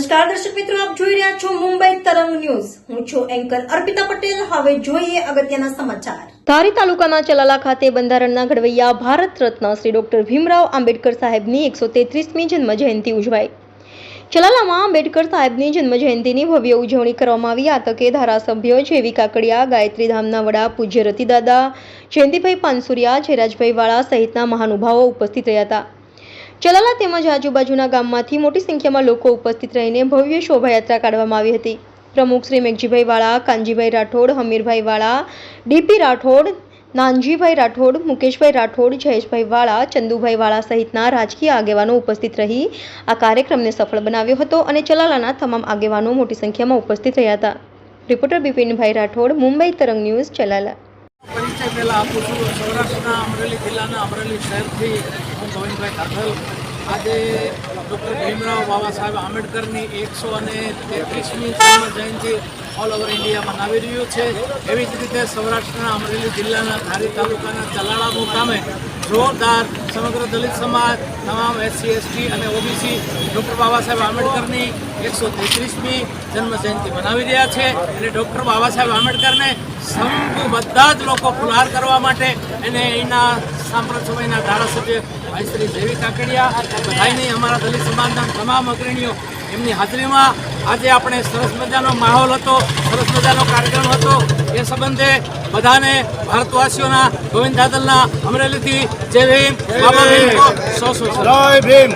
નમસ્કાર, દર્શક મિત્રો, આપ જોઈ રહ્યા છો મુંબઈ તરંગ ન્યૂઝ. હું છું એન્કર અર્પિતા પટેલ. હવે જોઈએ અગત્યના સમાચાર. ધારી તાલુકાના ચલાલા ખાતે બંધારણના ઘડવૈયા ભારત રત્ન શ્રી ડોક્ટર ભીમરાવ આંબેડકર સાહેબની એકસો તેત્રીસમી જન્મ જયંતિ ઉજવાઈ. ચલાલામાં આંબેડકર સાહેબની જન્મ જયંતિની ભવ્ય ઉજવણી કરવામાં આવી. આ તકે ધારાસભ્યો જેવી કાકડિયા, ગાયત્રી ધામના વડા પૂજ્ય રતિદાદા, જયંતિભાઈ પાનસુરિયા, જયરાજભાઈ વાળા સહિતના મહાનુભાવો ઉપસ્થિત રહ્યા હતા. ચલાલા તેમજ આજુબાજુના ગામમાંથી મોટી સંખ્યામાં લોકો ઉપસ્થિત રહીને ભવ્ય શોભાયાત્રા કાઢવામાં આવી હતી. પ્રમુખ શ્રી મેઘજીભાઈ વાળા, કાનજીભાઈ રાઠોડ, હમીરભાઈ વાળા, ડીપી રાઠોડ, નાનજીભાઈ રાઠોડ, મુકેશભાઈ રાઠોડ, જયેશભાઈ વાળા, ચંદુભાઈ વાળા સહિતના રાજકીય આગેવાનો ઉપસ્થિત રહી આ કાર્યક્રમને સફળ બનાવ્યો હતો અને ચલાલાના તમામ આગેવાનો મોટી સંખ્યામાં ઉપસ્થિત રહ્યા હતા. રિપોર્ટર બિપિનભાઈ રાઠોડ, મુંબઈ તરંગ ન્યૂઝ, ચલાલા. પરિચય પહેલાં આપું છું સૌરાષ્ટ્રના અમરેલી જિલ્લાના અમરેલી શહેરથી હું ગોવિંદભાઈ કાઠલ આજે ડૉક્ટર ભીમરાવ બાબા સાહેબ આંબેડકરની એકસો અને તેત્રીસમી જન્મ જયંતિ ઓલ ઓવર ઇન્ડિયામાં આવી રહ્યું છે. એવી જ રીતે સૌરાષ્ટ્રના અમરેલી જિલ્લાના ધારી તાલુકાના ચલાળા મુકામે જોરદાર સમગ્ર દલિત સમાજ, તમામ એસસી, એસટી અને ઓબીસી, ડૉક્ટર બાબા સાહેબ આંબેડકરની એકસો તેત્રીસમી જન્મ જયંતિ મનાવી રહ્યા છે અને ડૉક્ટર બાબા સાહેબ આંબેડકરને સમગ્ર બધા જ લોકો ફુલાર કરવા માટે અને એના સાંપ્રત સમયના ધારાસભ્ય ભાઈ શ્રી દેવી કાકડિયા બધાની અમારા દલિત સમાજના તમામ અગ્રણીઓ એમની હાજરીમાં આજે આપણે સરસ મજાનો માહોલ હતો સરસ મજાનો કાર્યક્રમ હતો. એ સંબંધે બધાને ભારતવાસીઓના ગોવિંદ દાદલના અમરેલીથી જય ભીમ બાબા ભીમ. સો સો જય ભીમ.